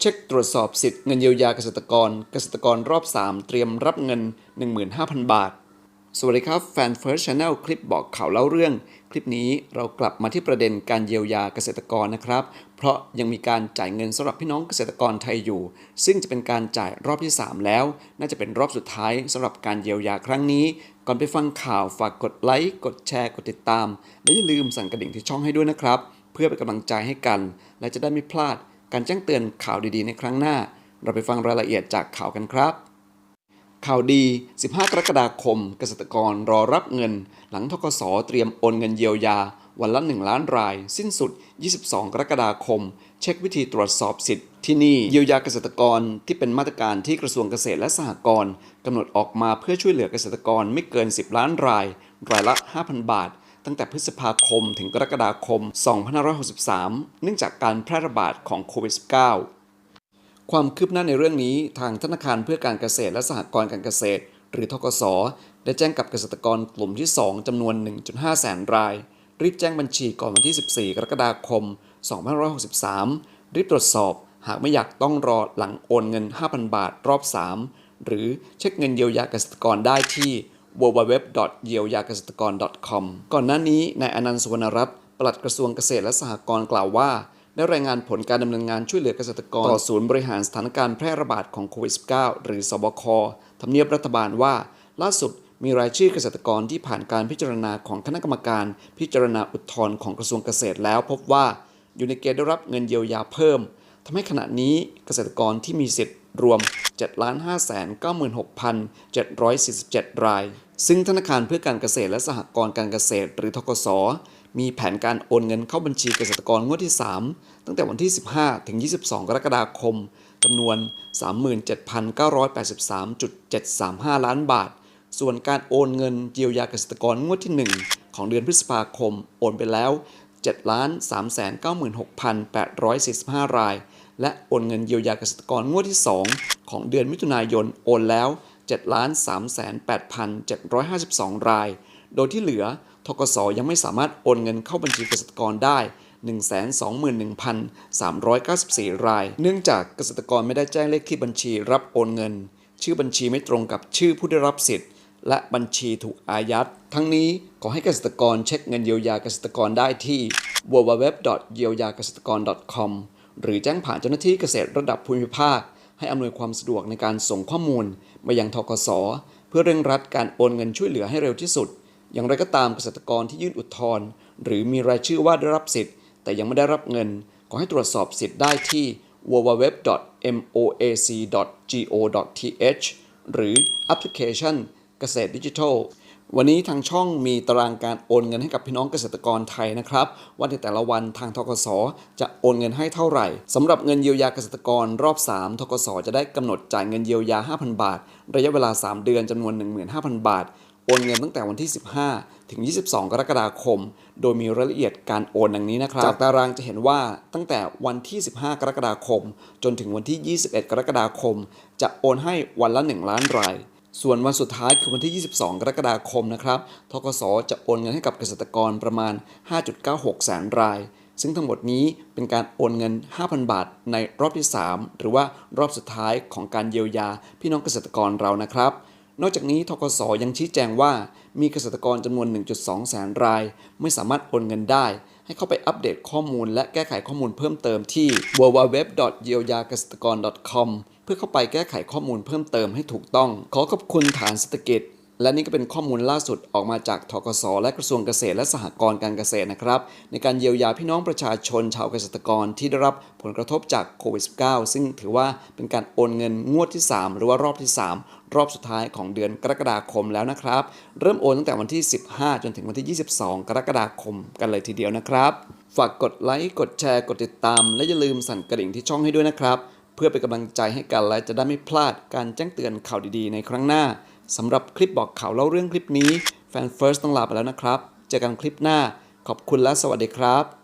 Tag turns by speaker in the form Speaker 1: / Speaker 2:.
Speaker 1: เช็คตรวจสอบสิทธิ์เงินเยียวยาเกษตรกร เกษตรกรรอบ 3 เตรียมรับเงิน 15,000 บาท สวัสดีครับแฟน First Channel คลิปบอกข่าวเล่าเรื่อง คลิปนี้เรากลับมาที่ประเด็นการเยียวยาเกษตรกรนะครับ เพราะยังมีการจ่ายเงินสำหรับพี่น้องเกษตรกรไทยอยู่ ซึ่งจะเป็นการจ่ายรอบที่ 3 แล้ว น่าจะเป็นรอบสุดท้ายสำหรับการเยียวยาครั้งนี้ ก่อนไปฟังข่าวฝากกดไลค์กดแชร์กดติดตามและอย่าลืมสั่นกระดิ่งที่ช่องให้ด้วยนะครับ เพื่อเป็นกำลังใจให้กัน และจะได้ไม่พลาด การแจ้งเตือนข่าวดีๆ ในครั้งหน้า เราไปฟังรายละเอียดจากข่าวกันครับ ข่าวดี 15 กรกฎาคม เกษตรกรรอรับเงิน หลังทกสเตรียมโอนเงินเยียวยา วันละ 1 ล้านราย สิ้นสุด 22 กรกฎาคม เช็ควิธีตรวจสอบสิทธิ์ที่นี่เยียวยาเกษตรกรที่เป็นมาตรการที่กระทรวงเกษตรและสหกรณ์กำหนดออกมาเพื่อช่วยเหลือเกษตรกรไม่เกิน 10 ล้านราย รายละ 5,000 บาท ตั้งแต่พฤษภาคมถึงกรกฎาคม 2563 เนื่องจากการแพร่ระบาดของโควิด -19 ความคืบหน้าในเรื่องนี้ทางธนาคารเพื่อการเกษตรและสหกรณ์การเกษตร หรือทกสได้แจ้งกับเกษตรกรกลุ่มที่ 2จำนวน 1.5 แสนราย รีบแจ้งบัญชีก่อนวันที่ 14 กรกฎาคม 2563 รีบตรวจสอบหากไม่อยากต้องรอหลังโอนเงิน 5,000 บาทรอบ 3 หรือเช็คเงินเยียวยาเกษตรกรได้ที่ www. เยียวยาเกษตรกร .com ก่อนหน้านี้นายอนันต์สุวรรณรัตน์ปลัดกระทรวงเกษตรและสหกรณ์กล่าวว่าได้รายงานผลการดำเนินงานช่วยเหลือเกษตรกร ต่อศูนย์บริหารสถานการณ์แพร่ระบาดของโควิด -19 หรือสบคทำเนียบรัฐบาลว่า ล่าสุดมีรายชื่อเกษตรกรที่ผ่านการพิจารณาของคณะกรรมการ พิจารณาอุทธรณ์ของกระทรวงเกษตรแล้วพบว่าอยู่ในเกณฑ์ได้รับเงินเยียวยาเพิ่มทำให้ขณะนี้เกษตรกรที่มีสิทธิ์ รวม 7,596,747 ราย ซึ่งธนาคารเพื่อการเกษตรและสหกรณ์การเกษตรหรือทกสมีแผนการโอนเงินเข้าบัญชีเกษตรกรงวดที่ 3 ตั้งแต่วันที่ 15 ถึง 22 กรกฎาคมจำนวน 37,983.735 ล้านบาท ส่วนการโอนเงินเยียวยาเกษตรกรงวดที่ 1 ของเดือนพฤษภาคม โอนไปแล้ว 7,396,845 ราย และโอนเงินเยียวยาเกษตรกรงวดที่ 2 ของเดือนมิถุนายนโอนแล้ว 7 3 8 7 5 2 ราย โดยที่เหลือทกสยังไม่สามารถโอนเงินเข้าบัญชีเกษตรกรได้ 121,394 ราย เนื่องจากเกษตรกรไม่ได้แจ้งเลขที่บัญชีรับโอนเงิน ชื่อบัญชีไม่ตรงกับชื่อผู้ได้รับสิทธิ์ และบัญชีถูกอายัด ทั้งนี้ขอให้เกษตรกรเช็คเงินเยียวยาเกษตรกรได้ที่ www.yeyagasetkon.com หรือแจ้งผ่านเจ้าหน้าที่เกษตรระดับภูมิภาค ให้อำนวยความสะดวกในการส่งข้อมูลมายังทกสเพื่อเร่งรัดการโอนเงินช่วยเหลือให้เร็วที่สุด อย่างไรก็ตามเกษตรกรที่ยื่นอุทธรณ์หรือมีรายชื่อว่าได้รับสิทธิ์ แต่ยังไม่ได้รับเงิน ขอให้ตรวจสอบสิทธิ์ได้ที่ www.moac.go.th หรือแอปพลิเคชันเกษตรดิจิทัล วันนี้ทางช่องมีตารางการโอนเงินให้กับพี่น้องเกษตรกรไทยนะครับว่าในแต่ละวันทางทกสจะโอนเงินให้เท่าไหร่สำหรับเงินเยียวยาเกษตรกรรอบ 3 ทกสจะได้กำหนดจ่ายเงินเยียวยา 5,000 บาท ระยะเวลา 3 เดือนจำนวน 15,000 บาท โอนเงินตั้งแต่วันที่ 15 ถึง 22 กรกฎาคม โดยมีรายละเอียดการโอนดังนี้นะครับจากตารางจะเห็นว่าตั้งแต่วันที่ 15 กรกฎาคม จนถึงวันที่ 21 กรกฎาคม จะโอนให้วันละ 1 ล้านราย ส่วนวันสุดท้ายคือวันที่ 22 กรกฎาคมนะครับ ทกสจะโอนเงินให้กับเกษตรกรประมาณ 5.96 แสนราย ซึ่งทั้งหมดนี้เป็นการโอนเงิน 5,000 บาทในรอบที่ 3 หรือว่ารอบสุดท้ายของการเยียวยาพี่น้องเกษตรกรเรานะครับ นอกจากนี้ทกสยังชี้แจงว่า มีเกษตรกรจำนวน 1.2 แสนราย ไม่สามารถโอนเงินได้ ให้เข้าไปอัปเดตข้อมูล และแก้ไขข้อมูลเพิ่มเติมที่ w w w y e o y a g a s e t a g o r c o m เพื่อเข้าไปแก้ไขข้อมูลเพิ่มเติมให้ถูกต้อง ขอขอบคุณฐานเศรษฐกิจ และนี่ก็เป็นข้อมูลล่าสุดออกมาจากทกสและกระทรวงเกษตรและสหกรณ์การเกษตรนะครับ ในการเยียวยาพี่น้องประชาชนชาวเกษตรกรที่ได้รับผลกระทบจากโควิด -19 ซึ่งถือว่าเป็นการโอนเงินงวดที่ 3 หรือว่ารอบที่ 3รอบสุดท้ายของเดือนกรกฎาคมแล้วนะครับ เริ่มโอนตั้งแต่วันที่ 15 จนถึงวันที่ 22 กรกฎาคมกันเลยทีเดียวนะครับ ฝากกดไลค์ กดแชร์ กดติดตาม และอย่าลืมสั่นกระดิ่งที่ช่องให้ด้วยนะครับ เพื่อเป็นกำลังใจให้กันและจะได้ไม่พลาดการแจ้งเตือนข่าวดีๆ ในครั้งหน้าสำหรับคลิปบอกข่าวเล่าเรื่องคลิปนี้แฟนเฟิร์สต้องลาไปแล้วนะครับ เจอกันคลิปหน้า ขอบคุณและสวัสดีครับ